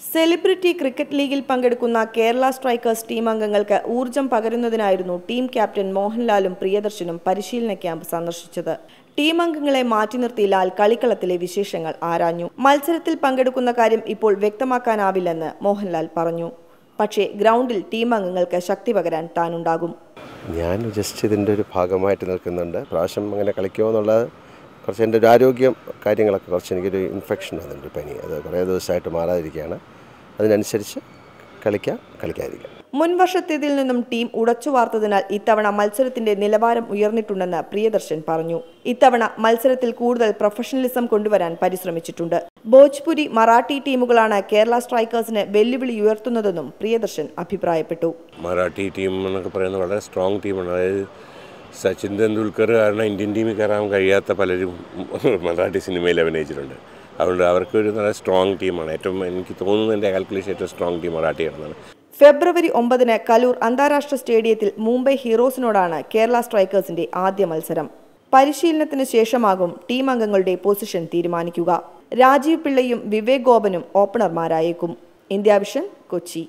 Celebrity cricket ലീഗിൽ പങ്കെടുക്കുന്ന Kerala strikers team അംഗങ്ങൾക്ക് ഊർജം പകരുന്നതിനായിരുന്നു ടീം ക്യാപ്റ്റൻ മോഹൻലാലും പ്രിയദർശനും പരിശീലന ക്യാമ്പ് സന്ദർശിച്ചത്. ടീം അംഗങ്ങളെ മാറ്റി നിർത്തി കളിക്കളത്തിലെ വിശേഷങ്ങൾ ആരാഞ്ഞു. മത്സരത്തിൽ പങ്കെടുക്കുന്ന കാര്യം ഇപ്പോൾ വ്യക്തമാക്കാനാവില്ലെന്ന് മോഹൻലാൽ പറഞ്ഞു. പക്ഷേ ഗ്രൗണ്ടിൽ ടീം അംഗങ്ങൾക്ക് ശക്തി പകരാൻ താനുണ്ടാകും. ഞാൻ ജസ്റ്റ് ഇതിന്റെ ഒരു ഭാഗമായിട്ട് നിൽക്കുന്നുണ്ട്. പ്രാവശ്യം അങ്ങനെ കളിക്കുമോ എന്നുള്ളത് കുറച്ച് എന്റെ ഒരു ആരോഗ്യം കാര്യങ്ങളൊക്കെ കുറച്ച് എനിക്കൊരു ഇൻഫെക്ഷൻ വന്നിട്ടുണ്ട് പനി. അത് കുറേ ദിവസമായിട്ട് മാറാതിരിക്കുകയാണ്. അതിനനുസരിച്ച് കളിക്കാം കളിക്കാതിരിക്കാം. മുൻ വർഷത്തേതിൽ നിന്നും ടീം ഉടച്ചു വാർത്തതിനാൽ ഇത്തവണ മത്സരത്തിന്റെ നിലവാരം ഉയർന്നിട്ടുണ്ടെന്ന് പ്രിയദർശൻ പറഞ്ഞു. ഇത്തവണ മത്സരത്തിൽ കൂടുതൽ പ്രൊഫഷണലിസം കൊണ്ടുവരാൻ പരിശ്രമിച്ചിട്ടുണ്ട്. ഭോജ്പുരി മറാഠി ടീമുകളാണ് കേരള സ്ട്രൈക്കേഴ്സിന് വെല്ലുവിളി ഉയർത്തുന്നതെന്നും പ്രിയദർശൻ അഭിപ്രായപ്പെട്ടു. മറാഠി ടീം എന്നൊക്കെ പറയുന്നത് വളരെ സ്ട്രോങ് ടീമാണ് അതായത് സച്ചിൻ തെണ്ടുൽക്കർ കാരണം ഇന്ത്യൻ ടീമിൽ കയറാൻ കഴിയാത്ത പലരും മറാഠി സിനിമയിൽ അഭിനയിച്ചിട്ടുണ്ട്. അതുകൊണ്ട് അവർക്കൊരു നല്ല സ്ട്രോങ് ടീമാണ് ഏറ്റവും എനിക്ക് തോന്നുന്നത് എന്റെ കാൽക്കുലേഷൻ ഏറ്റവും സ്ട്രോങ് ടീം മറാഠിയാണെന്നാണ് ഫെബ്രുവരി ഒമ്പതിന് കലൂർ അന്താരാഷ്ട്ര സ്റ്റേഡിയത്തിൽ മുംബൈ ഹീറോസിനോടാണ് കേരള സ്ട്രൈക്കേഴ്സിന്റെ ആദ്യ മത്സരം. പരിശീലനത്തിന് ശേഷമാകും ടീം അംഗങ്ങളുടെ പൊസിഷൻ തീരുമാനിക്കുക. രാജീവ് പിള്ളയും വിവേക് ഗോപനും ഓപ്പണർമാരായേക്കും. India Vision Kochi.